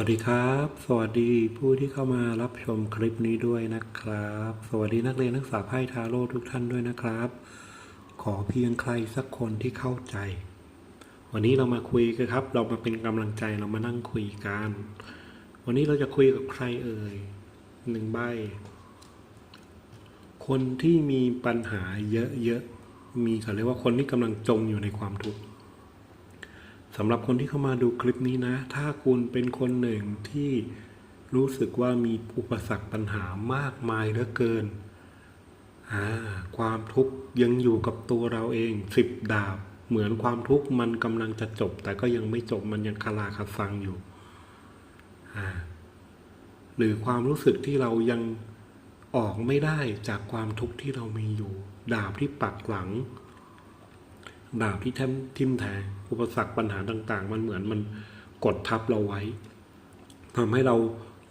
วัสดีครับ สวัสดีผู้ที่เข้ามารับชมคลิปนี้ด้วยนะครับ สวัสดีนักเรียนนักศึกษาไพ่ทาโร่ทุกท่านด้วยนะครับ ขอเพียงใครสักคนที่เข้าใจ วันนี้เรามาคุยกันครับ เรามาเป็นกำลังใจเรามานั่งคุยกัน วันนี้เราจะคุยกับใครเอ่ยหนึ่งใบ คนที่มีปัญหาเยอะๆมีเขาเรียกว่าคนที่กำลังจมอยู่ในความทุกข์ สำหรับคนที่เข้ามาดูคลิปนี้นะ ถ้าคุณเป็นคนหนึ่งที่รู้สึกว่ามีอุปสรรคปัญหามากมายเหลือเกิน ความทุกข์ยังอยู่กับตัวเราเองสิบดาบ เหมือนความทุกข์มันกำลังจะจบ แต่ก็ยังไม่จบมันยังคาราคาฟังอยู่หรือความรู้สึกที่เรายังออกไม่ได้จากความทุกข์ที่เรามีอยู่ ดาบที่ปักหลัง ดาบที่แทมทิ่มแทงอุปสรรคปัญหาต่าง ๆ มันเหมือนมันกดทับเราไว้ทำให้เรา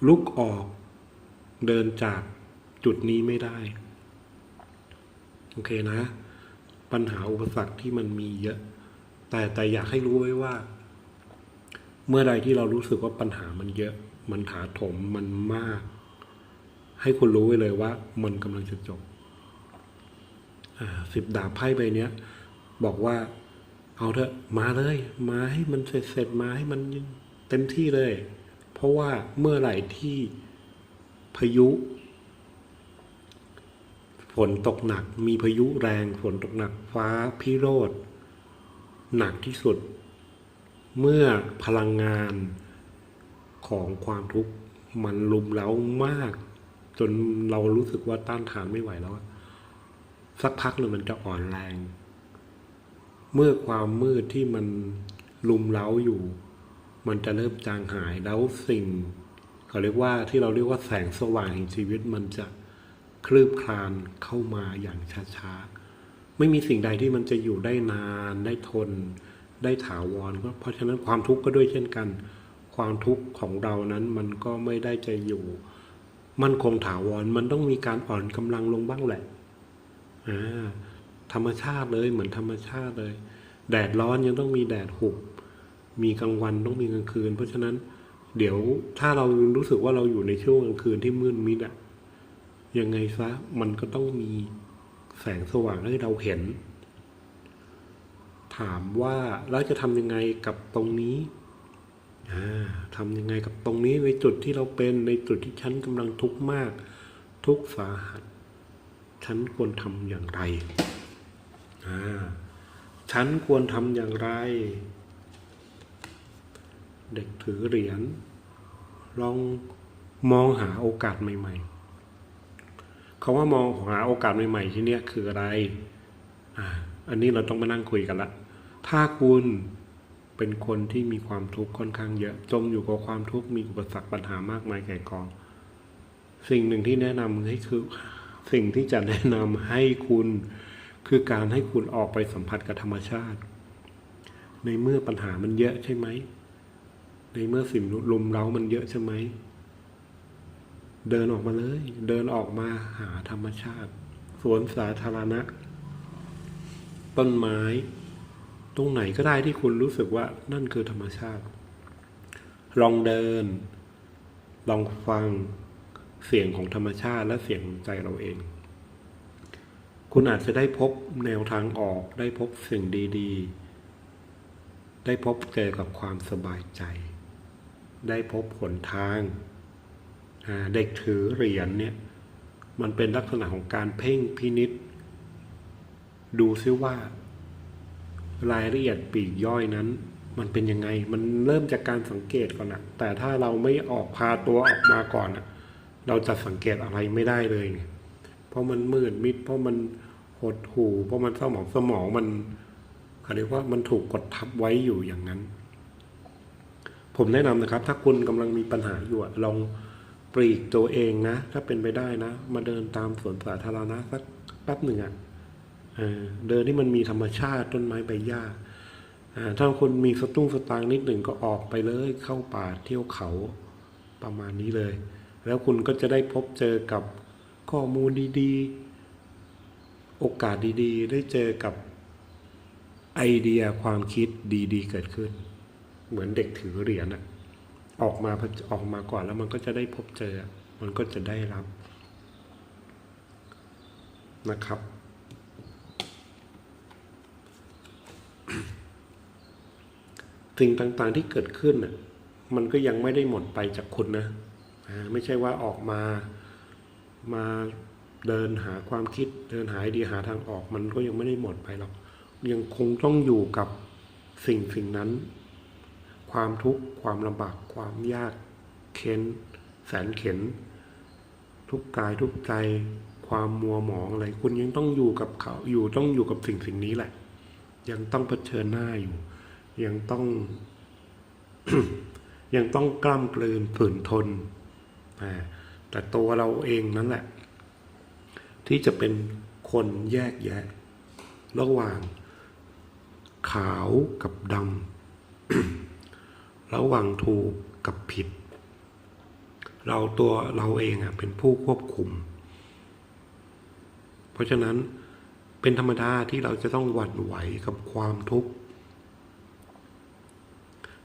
ลุกออกเดินจากจุดนี้ไม่ได้ โอเคนะ ปัญหาอุปสรรคที่มันมีเยอะ แต่แต่อยากให้รู้ไว้ว่า เมื่อใดที่เรารู้สึกว่าปัญหามันเยอะ มันถาถมมันมาก ให้คุณรู้ไว้เลยว่า มันกำลังจะจบสิบดาบไพ่ใบเนี้ย บอกว่า เอาเถอะมาเลย มาให้มันเสร็จเสร็จมาให้มันเต็มที่เลย เพราะว่าเมื่อไหร่ที่พายุฝนตกหนักมีพายุแรงฝนตกหนักฟ้าพิโรธหนักที่สุด เมื่อพลังงานของความทุกข์มันลุมเล้ามาก จนเรารู้สึกว่าต้านทานไม่ไหวแล้ว สักพักหนึ่งมันจะอ่อนแรง เมื่อความมืดที่มันลุมเล้าอยู่ มันจะเริ่มจางหายแล้วสิ่งเขาเรียกว่าที่เราเรียกว่าแสงสว่างแห่งชีวิตมันจะคลืบคลานเข้ามาอย่างช้าๆ ไม่มีสิ่งใดที่มันจะอยู่ได้นานได้ทน ได้ถาวรเพราะฉะนั้นความทุกข์ก็ด้วยเช่นกัน ความทุกข์ของเรานั้นมันก็ไม่ได้จะอยู่ มันคงถาวรมันต้องมีการอ่อนกำลังลงบ้างแหละอ่า ธรรมชาติเลยเหมือนธรรมชาติเลย แดดร้อนยังต้องมีแดดหุบ มีกลางวันต้องมีกลางคืน เพราะฉะนั้นเดี๋ยวถ้าเรารู้สึกว่าเราอยู่ในช่วงกลางคืนที่มืดมิดอะยังไงซะมันก็ต้องมีแสงสว่างให้เราเห็น ถามว่าเราจะทำยังไงกับตรงนี้ทำยังไงกับตรงนี้ในจุดที่เราเป็นในจุดที่ฉันกำลังทุกข์มาก ทุกข์สาหัส ฉันควรทำอย่างไร ฉันควรทำอย่างไร เด็กถือเหรียญลองมองหาโอกาสใหม่ๆเขาว่ามองหาโอกาสใหม่ ๆ ที่เนี้ยคืออะไรอ่าอันนี้เราต้องมานั่งคุยกันละ ถ้าคุณเป็นคนที่มีความทุกข์ค่อนข้างเยอะ จมอยู่กับความทุกข์มีอุปสรรคปัญหามากมายแก่กอง สิ่งหนึ่งที่แนะนำให้คือ สิ่งที่จะแนะนำให้คุณ คือการให้คุณออกไปสัมผัสกับธรรมชาติ ในเมื่อปัญหามันเยอะใช่ไหม ในเมื่อสิ่งลุมเร้ามันเยอะใช่ไหม เดินออกมาเลย เดินออกมาหาธรรมชาติ สวนสาธารณะ ต้นไม้ ตรงไหนก็ได้ที่คุณรู้สึกว่านั่นคือธรรมชาติ ลองเดิน ลองฟังเสียงของธรรมชาติและเสียงของใจเราเอง คุณอาจจะได้พบแนวทางออก ได้พบสิ่งดีๆ ได้พบเจอกับความสบายใจ ได้พบหนทาง เด็กถือเหรียญเนี่ย มันเป็นลักษณะของการเพ่งพินิษดูซิว่า รายละเอียดปีกย่อยนั้น มันเป็นยังไง มันเริ่มจากการสังเกตก่อนอะแต่ถ้าเราไม่ออกพาตัวออกมาก่อนอะเราจะสังเกตอะไรไม่ได้เลยไงเพราะมันมืดมิด เพราะมัน ดหูเพราะมันสมองสมองมันเขาเรียกว่ามันถูกกดทับไว้อยู่อย่างนั้น ผมแนะนำนะครับ ถ้าคุณกำลังมีปัญหาอยู่ลองปลีกตัวเองนะ ถ้าเป็นไปได้นะ มาเดินตามสวนสาธารณะสักแป๊บหนึ่งอะเออเดินที่มันมีธรรมชาติต้นไม้ใบหญ้าถ้าคนมีสตุ้งสตางนิดหนึ่งก็ออกไปเลยเข้าป่าเที่ยวเขาประมาณนี้เลย แล้วคุณก็จะได้พบเจอกับข้อมูลดีๆ โอกาสดีๆ ได้เจอกับไอเดียความคิดดีๆ เกิดขึ้น เหมือนเด็กถือเหรียญอะออกมาออกมาก่อนแล้วมันก็จะได้พบเจอ มันก็จะได้รับนะครับ สิ่งต่างๆที่เกิดขึ้นน่ะมันก็ยังไม่ได้หมดไปจากคุณนะ ไม่ใช่ว่าออกมามา เดินหาความคิดเดินหาไอเดียหาทางออกมันก็ยังไม่ได้หมดไปหรอก ยังคงต้องอยู่กับสิ่งสิ่งนั้น ความทุกข์ความลำบากความยากเข็นแสนเข็น ทุกกายทุกใจ ความมัวหมองอะไรคุณยังต้องอยู่กับเขาอยู่ต้องอยู่กับสิ่งสิ่งนี้แหละ ยังต้องเผชิญหน้าอยู่ ยังต้อง ยังต้องกล้ำกลืนฝืนทนแต่ตัวเราเองนั่นแหละ ที่จะเป็นคนแยกแยะ ระหว่าง ขาวกับดำระหว่างถูกกับผิด เราตัวเราเองอะเป็นผู้ควบคุม เพราะฉะนั้นเป็นธรรมดาที่เราจะต้องหวั่นไหวกับความทุกข์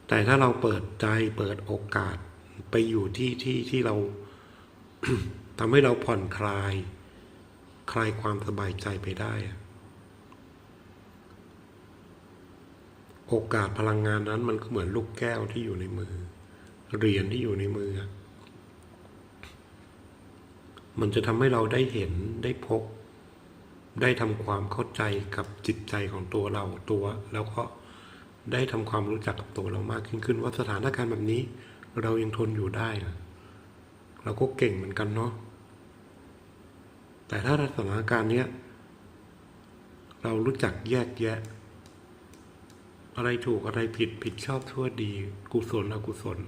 แต่ถ้าเราเปิดใจเปิดโอกาสไปอยู่ที่ที่ที่เราทำให้เราผ่อนคลาย คลายความสบายใจไปได้ โอกาสพลังงานนั้นมันก็เหมือนลูกแก้วที่อยู่ในมือ เหรียญที่อยู่ในมือ มันจะทำให้เราได้เห็นได้พบ ได้ทำความเข้าใจกับจิตใจของตัวเราตัว แล้วก็ได้ทำความรู้จักกับตัวเรามากขึ้นขึ้นว่าสถานการณ์แบบนี้ เรายังทนอยู่ได้ เราก็เก่งเหมือนกันเนาะ แต่ถ้าสถานการณ์เนี้ย เรารู้จักแยกแยะ อะไรถูกอะไรผิดผิดชอบชั่วดี กุศลอกุศล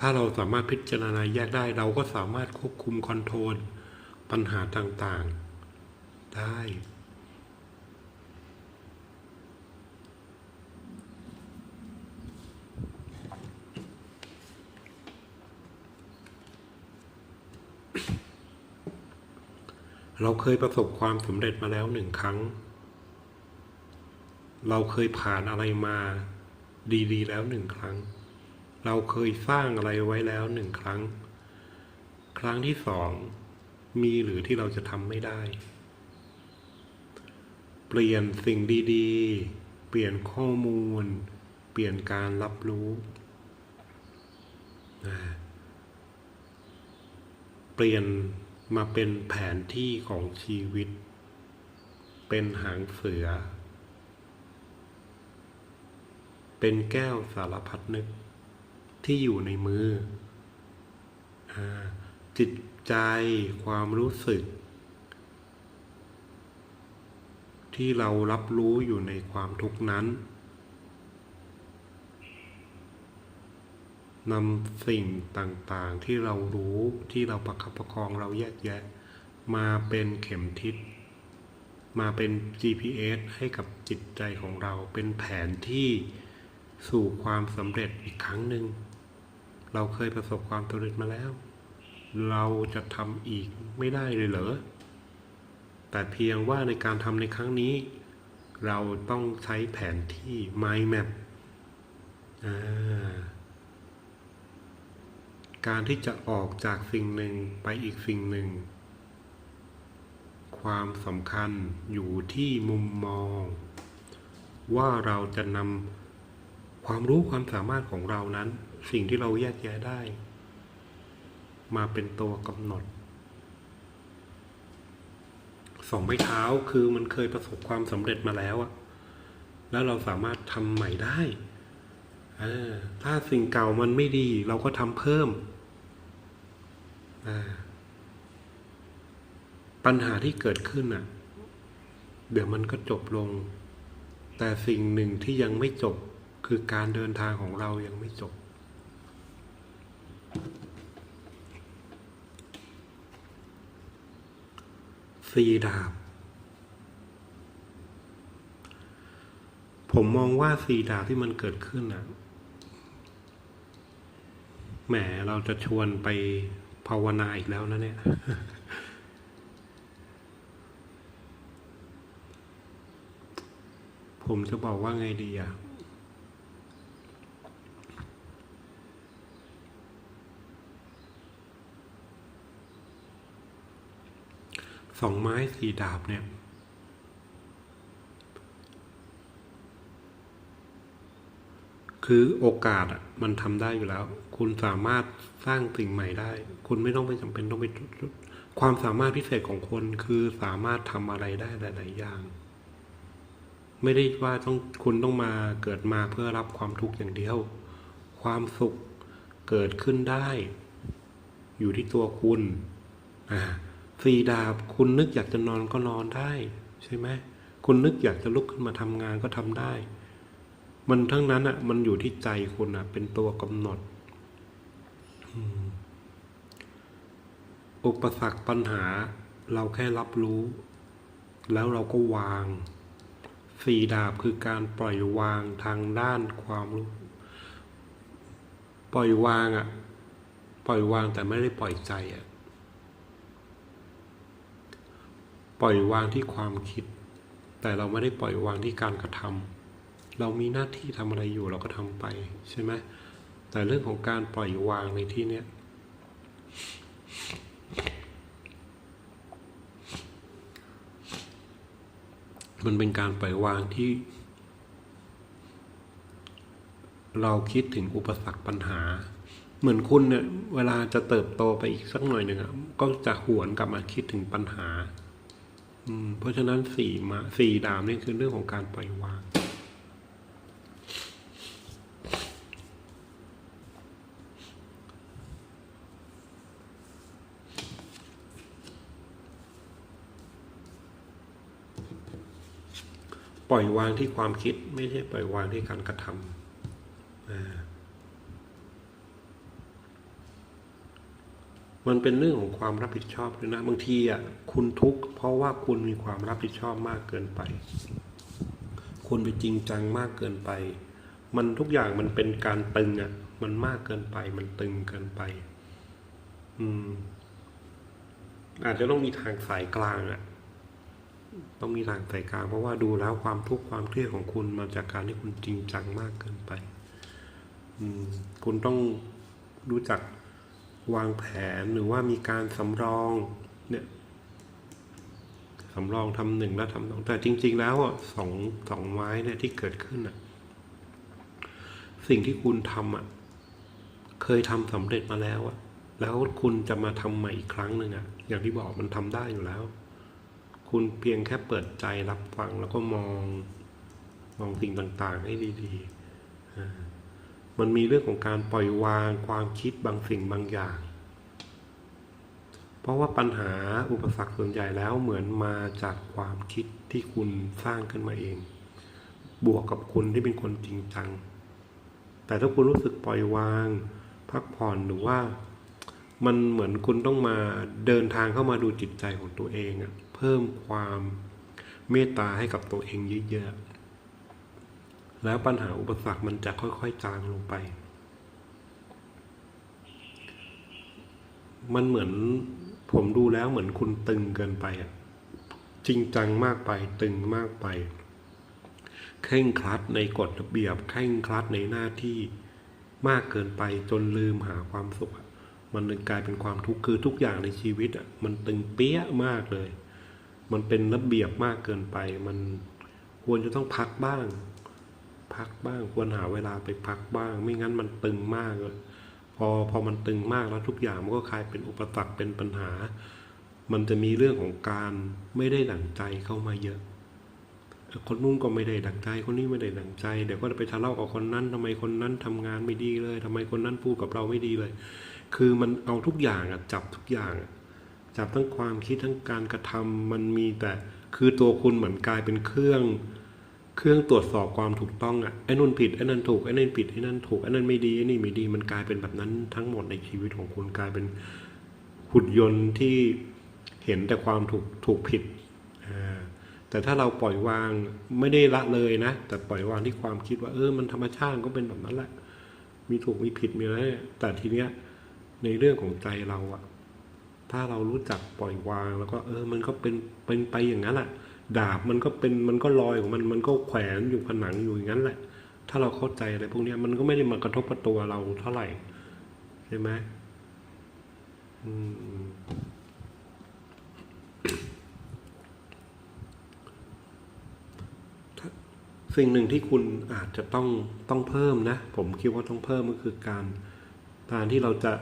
ถ้าเราสามารถพิจารณาแยกได้ เราก็สามารถควบคุมคอนโทรลปัญหาต่างๆ ได้ เราเคยประสบความสำเร็จมาแล้วหนึ่งครั้ง เราเคยผ่านอะไรมาดีๆ แล้วหนึ่งครั้ง เราเคยสร้างอะไรไว้แล้วหนึ่งครั้ง ครั้งที่สองมีหรือที่เราจะทำไม่ได้ เปลี่ยนสิ่งดีๆ เปลี่ยนข้อมูล เปลี่ยนการรับรู้เปลี่ยน มาเป็นแผนที่ของชีวิต เป็นหางเสือ เป็นแก้วสารพัดนึกที่อยู่ในมืออจิตใจความรู้สึก ที่เรารับรู้อยู่ในความทุกข์นั้น นำสิ่งต่างๆที่เรารู้ที่เราประคับประคองเราแยกแยะ มาเป็นเข็มทิศ มาเป็น GPS ให้กับจิตใจของเราเป็นแผนที่สู่ความสำเร็จอีกครั้งหนึ่ง เราเคยประสบความสำเร็จมาแล้ว เราจะทำอีกไม่ได้เลยเหรอ แต่เพียงว่าในการทำในครั้งนี้ เราต้องใช้แผนที่ mind map อ่า การที่จะออกจากสิ่งหนึ่งไปอีกสิ่งหนึ่ง ความสำคัญอยู่ที่มุมมอง ว่าเราจะนำความรู้ความสามารถของเรานั้น สิ่งที่เราแยกแยะได้ มาเป็นตัวกำหนดสองไม้เท้าคือมันเคยประสบความสำเร็จมาแล้วอะแล้วเราสามารถทำใหม่ได้ถ้าสิ่งเก่ามันไม่ดี เราก็ทำเพิ่ม ปัญหาที่เกิดขึ้นอะ เดี๋ยวมันก็จบลง แต่สิ่งหนึ่งที่ยังไม่จบคือการเดินทางของเรายังไม่จบ สี่ดาบ ผมมองว่าสี่ดาบที่มันเกิดขึ้นอะแหมเราจะชวนไป ภาวนาอีกแล้วนะเนี่ยผมจะบอกว่าไงดีอะสองไม้สี่ดาบเนี่ย คือโอกาสอะมันทำได้อยู่แล้ว คุณสามารถสร้างสิ่งใหม่ได้ คุณไม่ต้องไปจำเป็นต้องไปความสามารถพิเศษของคนคือสามารถทำอะไรได้หลาย ๆ อย่าง ไม่ได้ว่าต้องคุณต้องมาเกิดมาเพื่อรับความทุกข์อย่างเดียว ความสุขเกิดขึ้นได้ อยู่ที่ตัวคุณอ่าสี่ดาบคุณนึกอยากจะนอนก็นอนได้ ใช่ไหมคุณนึกอยากจะลุกขึ้นมาทำงานก็ทำได้ มันทั้งนั้นอะ มันอยู่ที่ใจคุณอะ เป็นตัวกำหนดอุปสรรคปัญหา เราแค่รับรู้ แล้วเราก็วาง สี่ดาบคือการปล่อยวางทางด้านความรู้ ปล่อยวางอะ ปล่อยวางแต่ไม่ได้ปล่อยใจอะ ปล่อยวางที่ความคิด แต่เราไม่ได้ปล่อยวางที่การกระทำ เรามีหน้าที่ทำอะไรอยู่เราก็ทำไปใช่ไหมแต่เรื่องของการปล่อยวางในที่เนี้ยมันเป็นการปล่อยวางที่ เราคิดถึงอุปสรรคปัญหา เหมือนคุณเนี่ยเวลาจะเติบโตไปอีกสักหน่อยหนึ่งอะก็จะหวนกลับมาคิดถึงปัญหา อืม เพราะฉะนั้นสี่มาสี่ดามนี่คือเรื่องของการปล่อยวาง ปล่อยวางที่ความคิดไม่ใช่ปล่อยวางที่การกระทำมันเป็นเรื่องของความรับผิดชอบด้วยนะ บางทีอะคุณทุกข์เพราะว่าคุณมีความรับผิดชอบมากเกินไป คุณไปจริงจังมากเกินไป มันทุกอย่างมันเป็นการตึงอะ มันมากเกินไป มันตึงเกินไป อืม อาจจะต้องมีทางสายกลางอะ ต้องมีทางสายกลางเพราะว่าดูแล้วความทุกข์ความเครียดของคุณมาจากการที่คุณจริงจังมากเกินไป อืม คุณต้องรู้จักวางแผนหรือว่ามีการสำรอง เนี่ยสำรองทำหนึ่งแล้วทำสองแต่จริง ๆ แล้วอะสองสองไม้เนี่ยที่เกิดขึ้นอะ สิ่งที่คุณทำอะ เคยทำสำเร็จมาแล้วอะ แล้วคุณจะมาทำใหม่อีกครั้งหนึ่งอะ อย่างที่บอกมันทำได้อยู่แล้ว คุณเพียงแค่เปิดใจรับฟังแล้วก็มองมองสิ่งต่างๆให้ดีๆ มันมีเรื่องของการปล่อยวางความคิดบางสิ่งบางอย่าง เพราะว่าปัญหาอุปสรรคส่วนใหญ่แล้วเหมือนมาจากความคิดที่คุณสร้างขึ้นมาเอง บวกกับคุณที่เป็นคนจริงจัง แต่ถ้าคุณรู้สึกปล่อยวาง พักผ่อนหรือว่า มันเหมือนคุณต้องมาเดินทางเข้ามาดูจิตใจของตัวเองอะ เพิ่มความเมตตาให้กับตัวเองเยอะๆ แล้วปัญหาอุปสรรคมันจะค่อยๆ จางลงไป มันเหมือนผมดูแล้วเหมือนคุณตึงเกินไปอะ จริงจังมากไปตึงมากไปเคร่งครัดในกฎระเบียบเคร่งครัดในหน้าที่มากเกินไปจนลืมหาความสุขอะมันเลยกลายเป็นความทุกข์คือทุกอย่างในชีวิตอะมันตึงเปี้ยมากเลย มันเป็นระเบียบมากเกินไป มันควรจะต้องพักบ้าง พักบ้างควรหาเวลาไปพักบ้าง ไม่งั้นมันตึงมากเลยพอพอมันตึงมากแล้วทุกอย่างมันก็กลายเป็นอุปสรรคเป็นปัญหา มันจะมีเรื่องของการไม่ได้ดั่งใจเข้ามาเยอะ คนนู้นก็ไม่ได้ดั่งใจ คนนี้ไม่ได้ดั่งใจ เดี๋ยวก็จะไปทะเลาะกับคนนั้นทำไมคนนั้นทำงานไม่ดีเลยทำไมคนนั้นพูดกับเราไม่ดีเลย คือมันเอาทุกอย่างอะจับทุกอย่างอะ จับทั้งความคิดทั้งการกระทำมันมีแต่คือตัวคุณเหมือนกลายเป็นเครื่อง เครื่องตรวจสอบความถูกต้องอะไอ้นู่นผิดไอ้นั่นถูกไอ้นั่นผิดไอ้นั่นถูกไอ้นั่นไม่ดีไอ้นี่ไม่ดีมันกลายเป็นแบบนั้นทั้งหมดในชีวิตของคุณกลายเป็นหุ่นยนต์ที่เห็นแต่ความถูกถูกผิดแต่ถ้าเราปล่อยวางไม่ได้ละเลยนะ แต่ปล่อยวางที่ความคิดว่า เออมันธรรมชาติก็เป็นแบบนั้นแหละ มีถูกมีผิดมีอะไรแต่ทีเนี้ยในเรื่องของใจเราอะ ถ้าเรารู้จักปล่อยวาง แล้วก็เออ มันก็เป็นเป็นไปอย่างนั้นแหละดาบมันก็เป็นมันก็ลอยของมันมันก็แขวนอยู่ผนังอยู่อย่างนั้นแหละ ถ้าเราเข้าใจอะไรพวกนี้มันก็ไม่ได้มากระทบกับตัวเราเท่าไหร่ใช่ไหมอืมสิ่งหนึ่งที่คุณอาจจะต้องต้องเพิ่มนะ ผมคิดว่าต้องเพิ่มก็คือการการที่เราจะ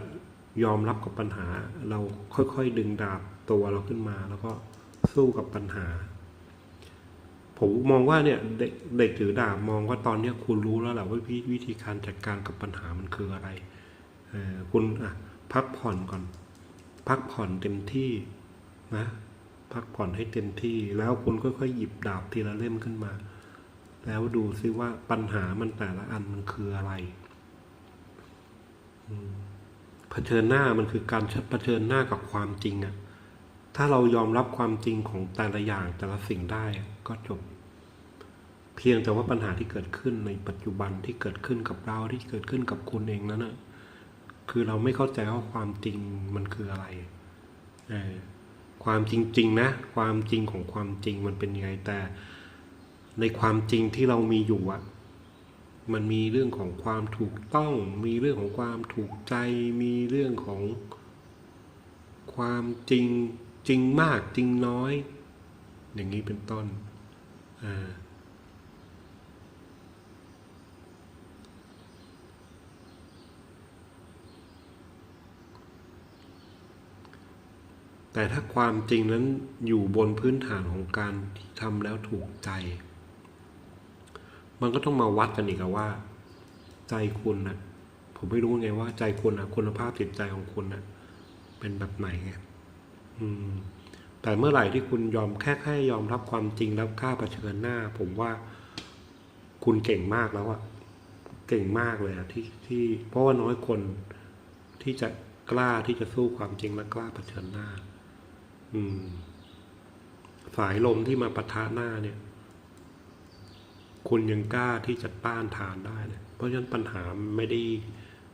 ยอมรับกับปัญหา เราค่อยๆดึงดาบตัวเราขึ้นมา แล้วก็สู้กับปัญหา ผมมองว่าเนี่ยเด็กเด็กถือดาบมองว่าตอนนี้คุณรู้แล้วแหละว่าวิวิธีการจัดการกับปัญหามันคืออะไรคุณอะพักผ่อนก่อน พักผ่อนเต็มที่นะพักผ่อนให้เต็มที่ แล้วคุณค่อยๆหยิบดาบทีละเล่มขึ้นมา แล้วดูซิว่าปัญหามันแต่ละอันมันคืออะไร อืม ผชิญหน้ามันคือการเผชิญหน้ากับความจริงอะถ้าเรายอมรับความจริงของแต่ละอย่างแต่ละสิ่งได้ก็จบ เพียงแต่ว่าปัญหาที่เกิดขึ้นในปัจจุบันที่เกิดขึ้นกับเราที่เกิดขึ้นกับคุณเองนั้นนะคือเราไม่เข้าใจว่าความจริงมันคืออะไรความจริงๆนะ ความจริงของความจริงมันเป็นยังไงแต่ ในความจริงที่เรามีอยู่อะ มันมีเรื่องของความถูกต้อง มีเรื่องของความถูกใจ มีเรื่องของความจริงจริงมากจริงน้อย อย่างนี้เป็นต้นอ่าแต่ถ้าความจริงนั้นอยู่บนพื้นฐานของการที่ทำแล้วถูกใจ มันก็ต้องมาวัดกันอีกะว่า ใจคุณนะผมไม่รู้ไงว่าใจคุณนะคุณภาพจิตใจของคุณนะเป็นแบบไหนไงอืม แต่เมื่อไหร่ที่คุณยอมแค่แค่ยอมรับความจริงแล้วกล้าเผชิญหน้า ผมว่าคุณเก่งมากแล้วอะเก่งมากเลยอะที่ที่เพราะว่าน้อยคนที่จะกล้าที่จะสู้ความจริงและกล้าเผชิญหน้า อืม สายลมที่มาปะทะหน้าเนี่ย คุณยังกล้าที่จะต้านทานได้เนี่ยเพราะฉะนั้นปัญหาไม่ได้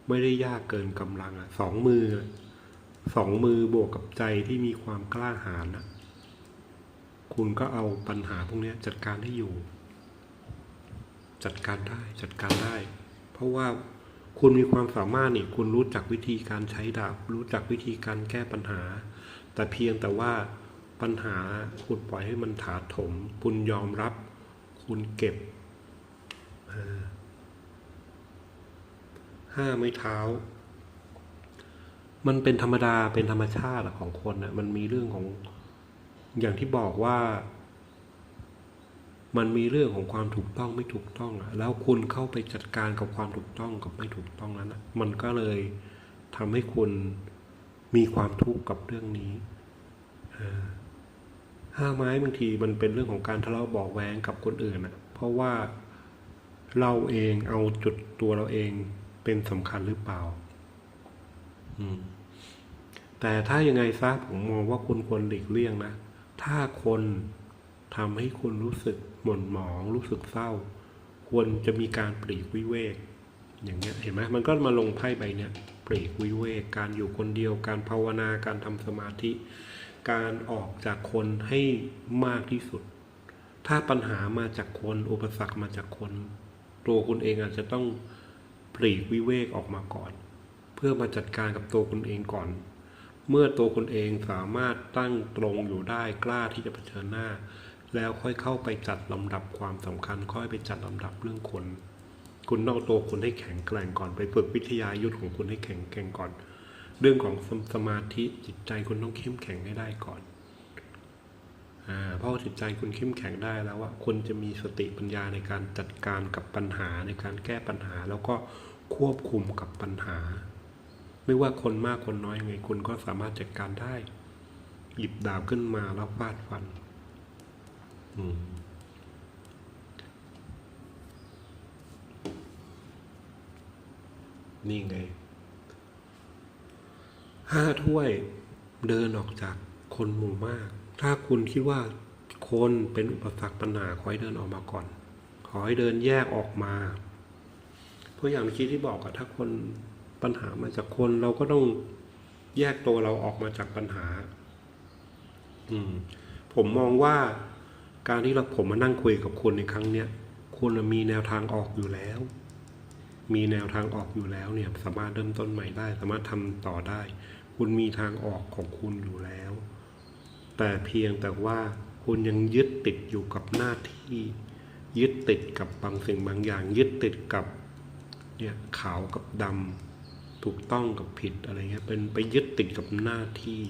ไม่ได้ยากเกินกำลังอะสองมือสองมือบวกกับใจที่มีความกล้าหาญนะคุณก็เอาปัญหาพวกนี้จัดการได้อยู่ จัดการได้จัดการได้ เพราะว่าคุณมีความสามารถนี่คุณรู้จักวิธีการใช้ดาบ รู้จักวิธีการแก้ปัญหา แต่เพียงแต่ว่าปัญหาคุณปล่อยให้มันถาถม คุณยอมรับ คุณเก็บ อ่าห้าไม้เท้า มันเป็นธรรมดาเป็นธรรมชาติของคนนะมันมีเรื่องของอย่างที่บอกว่า มันมีเรื่องของความถูกต้องไม่ถูกต้องอะแล้วคุณเข้าไปจัดการกับความถูกต้องกับไม่ถูกต้องนั้นอะมันก็เลยทำให้คุณมีความทุกข์กับเรื่องนี้ห้าไม้บางทีมันเป็นเรื่องของการทะเลาะเบอกแว้งกับคนอื่นอะเพราะว่า เราเองเอาจุดตัวเราเองเป็นสำคัญหรือเปล่า อืม แต่ถ้ายังไงซะผมมองว่าคุณควรหลีกเลี่ยงนะ ถ้าคนทำให้คุณรู้สึกหม่นหมอง รู้สึกเศร้า ควรจะมีการปลีกวิเวก อย่างเงี้ย เห็นไหมมันก็มาลงไพ่ใบเนี้ยปลีกวิเวก การอยู่คนเดียว การภาวนา การทำสมาธิ การออกจากคนให้มากที่สุด ถ้าปัญหามาจากคน อุปสรรคมาจากคน ตัวคุณเองอาจจะต้องปลีกวิเวกออกมาก่อน เพื่อมาจัดการกับตัวคุณเองก่อน เมื่อตัวคุณเองสามารถตั้งตรงอยู่ได้กล้าที่จะเผชิญหน้า แล้วค่อยเข้าไปจัดลำดับความสำคัญ ค่อยไปจัดลำดับเรื่องคนคุณต้องตัวคุณให้แข็งแกร่งก่อนไปฝึกวิทยายุทธของคุณให้แข็งแกร่งก่อน เรื่องของสมาธิจิตใจคุณต้องเข้มแข็งให้ได้ก่อน เพราะจิตใจคุณเข้มแข็งได้แล้วว่าคุณจะมีสติปัญญาในการจัดการกับปัญหาในการแก้ปัญหา แล้วก็ควบคุมกับปัญหา ไม่ว่าคนมากคนน้อยยังไงคุณก็สามารถจัดการได้ หยิบดาบขึ้นมาแล้วฟาดฟัน อืมนี่ไงห้าถ้วยเดินออกจากคนหมู่มาก ถ้าคุณคิดว่าคนเป็นอุปสรรคปัญหาขอให้เดินออกมาก่อน ขอให้เดินแยกออกมา เพราะอย่างเมื่อกี้ที่บอกอะถ้าคนปัญหามาจากคนเราก็ต้องแยกตัวเราออกมาจากปัญหา อืม ผมมองว่าการที่เราผมมานั่งคุยกับคุณในครั้งเนี้ยคุณมีแนวทางออกอยู่แล้ว มีแนวทางออกอยู่แล้วเนี่ย สามารถเริ่มต้นใหม่ได้ สามารถทำต่อได้ คุณมีทางออกของคุณอยู่แล้ว แต่เพียงแต่ว่าคุณยังยึดติดอยู่กับหน้าที่ ยึดติดกับบางสิ่งบางอย่าง ยึดติดกับเนี่ยขาวกับดำถูกต้องกับผิดอะไรเงี้ยเป็นไปยึดติดกับหน้าที่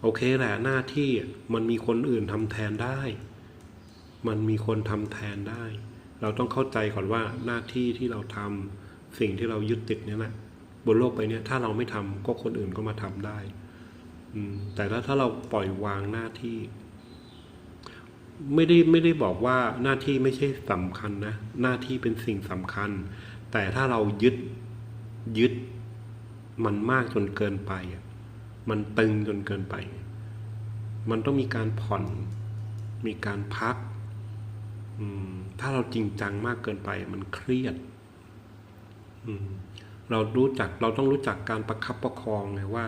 โอเคแหละหน้าที่มันมีคนอื่นทำแทนได้ มันมีคนทำแทนได้ เราต้องเข้าใจก่อนว่าหน้าที่ที่เราทำสิ่งที่เรายึดติดเนี่ยนะบนโลกใบเนี้ยถ้าเราไม่ทำก็คนอื่นก็มาทำได้ แต่ถ้าถ้าเราปล่อยวางหน้าที่ ไม่ได้ไม่ได้บอกว่าหน้าที่ไม่ใช่สำคัญนะ หน้าที่เป็นสิ่งสำคัญ แต่ถ้าเรายึดยึดมันมากจนเกินไป มันตึงจนเกินไป มันต้องมีการผ่อน มีการพัก ถ้าเราจริงจังมากเกินไป มันเครียด เรารู้จัก เราต้องรู้จักการประคับประคองไงว่า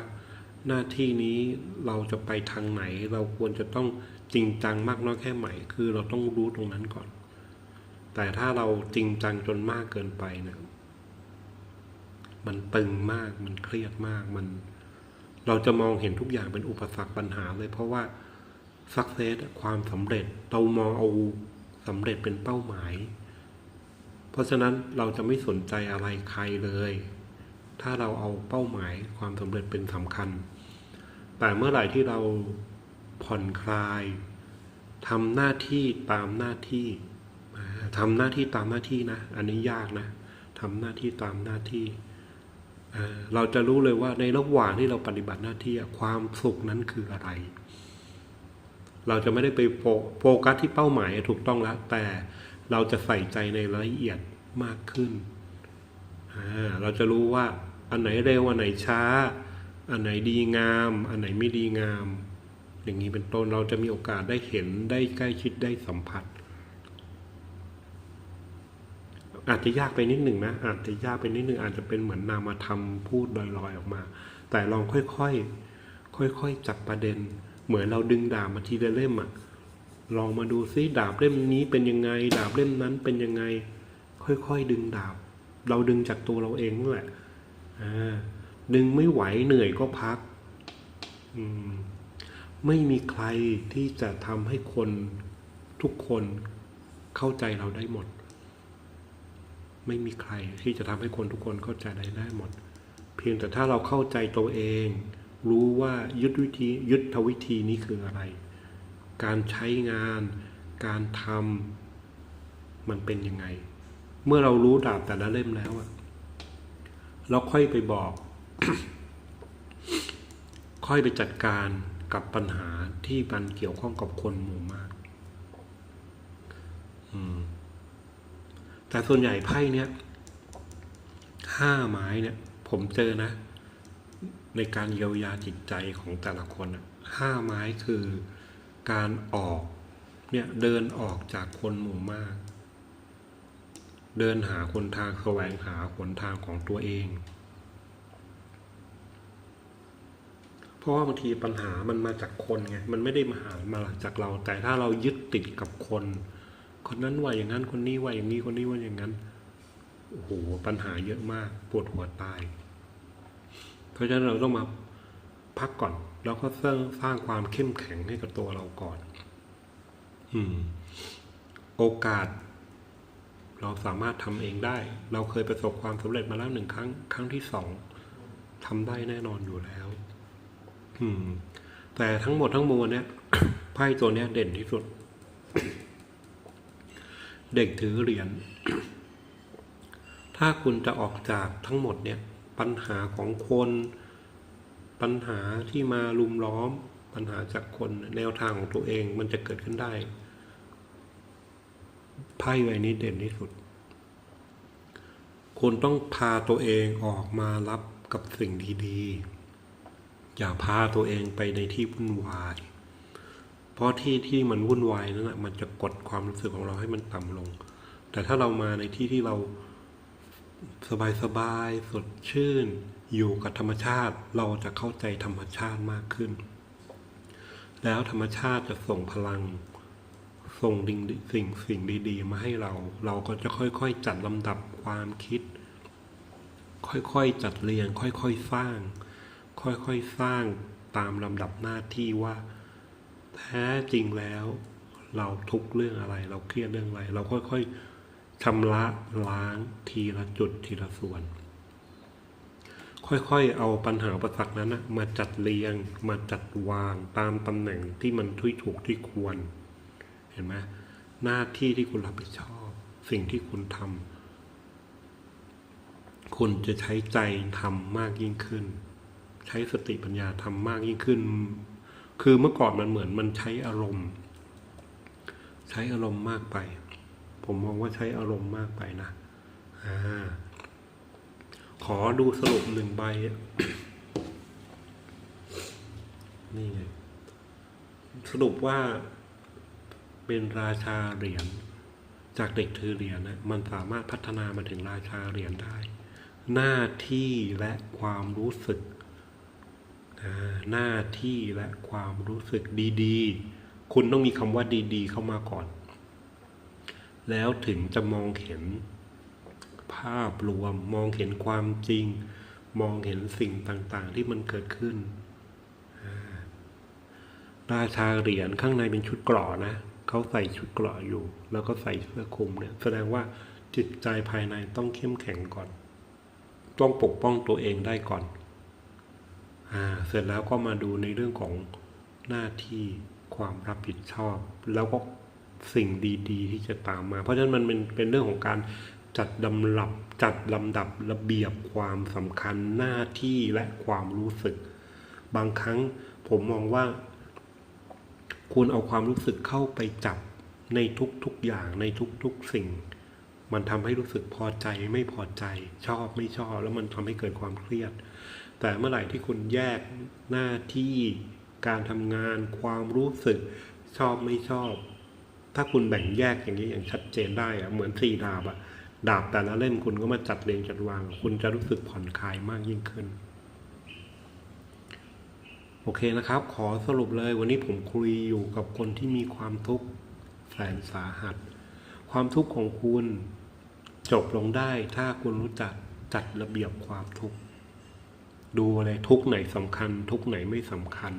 หน้าที่นี้เราจะไปทางไหน เราควรจะต้องจริงจังมากน้อยแค่ไหนคือเราต้องรู้ตรงนั้นก่อน แต่ถ้าเราจริงจังจนมากเกินไปเนี่ยมันตึงมากมันเครียดมากมัน เราจะมองเห็นทุกอย่างเป็นอุปสรรคปัญหาเลย เพราะว่าสักเซสความสำเร็จเรามองเอาสำเร็จเป็นเป้าหมาย เพราะฉะนั้นเราจะไม่สนใจอะไรใครเลย ถ้าเราเอาเป้าหมายความสำเร็จเป็นสำคัญ แต่เมื่อไหร่ที่เราผ่อนคลายทำหน้าที่ตามหน้าที่ทำหน้าที่ตามหน้าที่นะ อันนี้ยากนะทำหน้าที่ตามหน้าที่เราจะรู้เลยว่าในระหว่างที่เราปฏิบัติหน้าที่ความสุขนั้นคืออะไร เราจะไม่ได้ไปโฟโฟกัสที่เป้าหมายถูกต้องแล้ว แต่เราจะใส่ใจในรายละเอียดมากขึ้น เราจะรู้ว่าอันไหนเร็วอันไหนช้า อันไหนดีงาม อันไหนไม่ดีงาม อย่างนี้เป็นต้นเราจะมีโอกาสได้เห็นได้ใกล้ชิดได้สัมผัส อาจจะยากไปนิดหนึ่งนะ อาจจะยากไปนิดหนึ่งอาจจะเป็นเหมือนนามธรรมพูดลอยๆออกมา แต่ลองค่อยๆค่อยๆจับประเด็น เหมือนเราดึงดาบมาทีละเล่มอะลองมาดูซิดาบเล่มนี้เป็นยังไง ดาบเล่มนั้นเป็นยังไง ค่อยๆดึงดาบ เราดึงจากตัวเราเองนั่นแหละอ่า ดึงไม่ไหวเหนื่อยก็พักมไม่มีใครที่จะทำให้คนทุกคนเข้าใจเราได้หมด ไม่มีใครที่จะทำให้คนทุกคนเข้าใจได้ได้หมด เพียงแต่ถ้าเราเข้าใจตัวเอง รู้ว่ายุทธวิธียุทธวิธีนี้คืออะไร การใช้งาน การทำมันเป็นยังไง เมื่อเรารู้ดาบแต่ละเล่มแล้วอะเราค่อยไปบอก ค่อยไปจัดการกับปัญหาที่มันเกี่ยวข้องกับคนหมู่มาก อืม แต่ส่วนใหญ่ไพ่เนี้ยห้าไม้เนี่ย ผมเจอนะ ในการเยียวยาจิตใจของแต่ละคนอะห้าไม้คือการออก เนี่ยเดินออกจากคนหมู่มาก เดินหาคนทางแสวงหาหนทางของตัวเอง เพ ราะว่าบางทีปัญหามันมาจากคนไงมันไม่ได้มาหามาจากเรา แต่ถ้าเรายึดติดกับคน คนนั้นว่าอย่างนั้นคนนี้ว่าอย่างนี้คนนี้ว่าอย่างนั้นโอ้โหปัญหาเยอะมากปวดหัวตาย เพราะฉะนั้นเราต้องมาพักก่อน แล้วก็สร้างสร้างความเข้มแข็งให้กับตัวเราก่อน อืม โอกาส เราสามารถทำเองได้ เราเคยประสบความสำเร็จมาแล้วหนึ่งครั้ง ครั้งที่สองทำได้แน่นอนอยู่แล้ว อืม แต่ทั้งหมดทั้งมวลเนี่ยไพ่ตัวเนี้ยเด่นที่สุด เด็กถือเหรียญถ้าคุณจะออกจากทั้งหมดเนี่ย ปัญหาของคน ปัญหาที่มาลุมล้อม ปัญหาจากคนแนวทางของตัวเองมันจะเกิดขึ้นได้ไพ่ใบนี้เด่นที่สุด คุณต้องพาตัวเองออกมารับกับสิ่งดีๆ อย่าพาตัวเองไปในที่วุ่นวาย เพราะที่ที่มันวุ่นวายนั้นนะมันจะกดความรู้สึกของเราให้มันต่ำลง แต่ถ้าเรามาในที่ที่เราสบายๆสดชื่น อยู่กับธรรมชาติเราจะเข้าใจธรรมชาติมากขึ้น แล้วธรรมชาติจะส่งพลัง ส่งดิ่งสิ่งสิ่งดี ๆ มาให้เรา เราก็จะค่อยๆจัดลำดับความคิด ค่อยๆจัดเรียง ค่อยๆสร้าง ค่อยๆสร้างตามลำดับหน้าที่ว่าแท้จริงแล้ว เราทุกเรื่องอะไร เราเครียดเรื่องอะไร เราค่อยๆชำระล้างทีละจุดทีละส่วน ค่อยๆเอาปัญหาประสักนั้นนะมาจัดเรียง มาจัดวางตามตำแหน่งที่มันทุยถูกที่ควร เห็นไหมหน้าที่ที่คุณรับผิดชอบ สิ่งที่คุณทำคุณจะใช้ใจทำมากยิ่งขึ้น ใช้สติปัญญาทำมากยิ่งขึ้น คือเมื่อก่อนมันเหมือนมันใช้อารมณ์ ใช้อารมณ์มากไป ผมมองว่าใช้อารมณ์มากไปนะอขอดูสรุปหนึ่งใบ นี่ไง สรุปว่าเป็นราชาเหรียญจากเด็กถือเหรียญนะมันสามารถพัฒนามาถึงราชาเหรียญได้ หน้าที่และความรู้สึก หน้าที่และความรู้สึกดีๆ คุณต้องมีคำว่าดีๆ เข้ามาก่อน แล้วถึงจะมองเห็นภาพรวม มองเห็นความจริง มองเห็นสิ่งต่างๆ ที่มันเกิดขึ้นราชาเหรียญข้างในเป็นชุดเกราะนะเขาใส่ชุดเกราะอยู่ แล้วก็ใส่เสื้อคลุมเนี่ย แสดงว่าจิตใจภายในต้องเข้มแข็งก่อน ต้องปกป้องตัวเองได้ก่อน อ่าเสร็จแล้วก็มาดูในเรื่องของหน้าที่ความรับผิดชอบ แล้วก็สิ่งดีๆ ที่จะตามมา เพราะฉะนั้นมันเป็นเป็นเรื่องของการจัดลำดับจัดลำดับระเบียบความสำคัญหน้าที่และความรู้สึก บางครั้งผมมองว่า คุณเอาความรู้สึกเข้าไปจับในทุกๆอย่างในทุกๆสิ่ง มันทำให้รู้สึกพอใจไม่พอใจ ชอบไม่ชอบ แล้วมันทำให้เกิดความเครียด แต่เมื่อไหร่ที่คุณแยกหน้าที่การทำงานความรู้สึกชอบไม่ชอบ ถ้าคุณแบ่งแยกอย่างนี้อย่างชัดเจนได้อะเหมือนสี่ดาบอะดาบแต่ละเล่มคุณก็มาจัดเรียงจัดวาง คุณจะรู้สึกผ่อนคลายมากยิ่งขึ้น โอเคนะครับ ขอสรุปเลยวันนี้ผมคุยอยู่กับคนที่มีความทุกข์แสนสาหัส ความทุกข์ของคุณจบลงได้ถ้าคุณรู้จักจัดระเบียบความทุกข์ ดูอะไรทุกไหนสำคัญ ทุกไหนไม่สำคัญ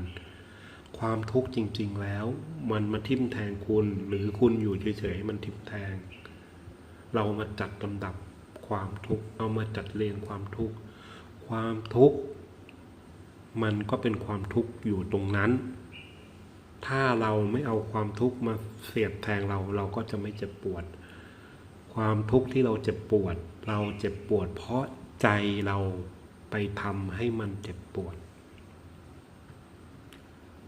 ความทุกข์จริง ๆ แล้ว มันมาทิ่มแทงคุณ หรือคุณอยู่เฉยๆมันทิ่มแทง เรามาจัดลำดับความทุกข์เอามาจัดเรียงความทุกข์ความทุกข์มันก็เป็นความทุกข์อยู่ตรงนั้น ถ้าเราไม่เอาความทุกข์มาเสียดแทงเราเราก็จะไม่เจ็บปวด ความทุกข์ที่เราเจ็บปวด เราเจ็บปวดเพราะใจเรา ไปทำให้มันเจ็บปวด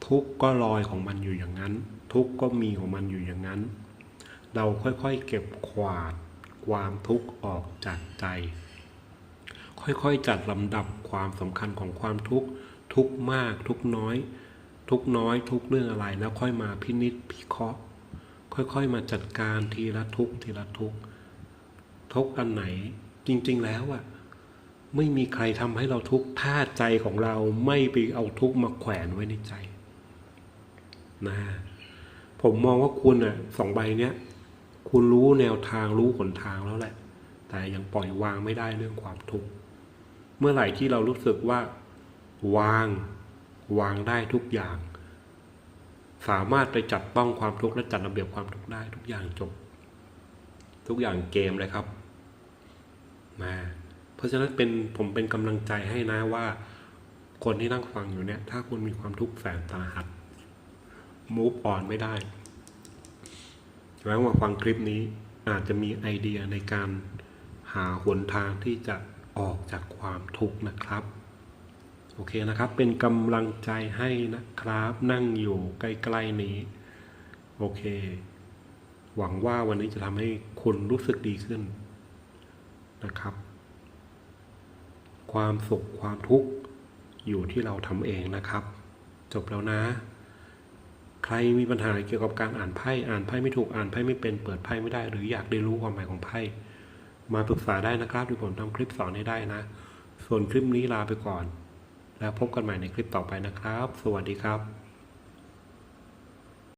ทุกก็ลอยของมันอยู่อย่างนั้น ทุกก็มีของมันอยู่อย่างนั้น เราค่อยๆเก็บขวาดความทุกข์ออกจากใจ ค่อยๆจัดลำดับความสำคัญของความทุกข์ทุกมากทุกน้อย ทุกน้อยทุกเรื่องอะไรแล้วค่อยมาพินิจพิเคราะห์ ค่อยๆ มาจัดการทีละทุกทีละทุกทุกอันไหนจริง ๆ แล้วอะ ไม่มีใครทำให้เราทุกข์ถ้าใจของเราไม่ไปเอาทุกข์มาแขวนไว้ในใจนะผมมองว่าคุณอะสองใบเนี้ยคุณรู้แนวทางรู้หนทางแล้วแหละ แต่ยังปล่อยวางไม่ได้เรื่องความทุกข์เมื่อไหร่ที่เรารู้สึกว่า วาง วางได้ทุกอย่าง สามารถไปจับต้องความทุกข์และจัดระเบียบความทุกข์ได้ทุกอย่างจบ ทุกอย่างเกมเลยครับ มา เพราะฉะนั้นเป็นผมเป็นกำลังใจให้นะว่า คนที่นั่งฟังอยู่เนี่ย ถ้าคุณมีความทุกข์แสนสาหัส move on ไม่ได้แล้วมาฟังคลิปนี้อาจจะมีไอเดียในการหาหนทางที่จะออกจากความทุกข์นะครับ โอเคนะครับ เป็นกำลังใจให้นะครับ นั่งอยู่ใกล้ๆนี้ โอเค หวังว่าวันนี้จะทำให้คุณรู้สึกดีขึ้นนะครับ ความสุขความทุกข์อยู่ที่เราทำเองนะครับ จบแล้วนะ ใครมีปัญหาเกี่ยวกับการอ่านไพ่อ่านไพ่ไม่ถูกอ่านไพ่ไม่เป็นเปิดไพ่ไม่ได้ หรืออยากได้รู้ความหมายของไพ่มาปรึกษาได้นะครับที่ผมทำคลิปสอนให้ได้นะ ส่วนคลิปนี้ลาไปก่อน แล้วพบกันใหม่ในคลิปต่อไปนะครับ สวัสดีครับ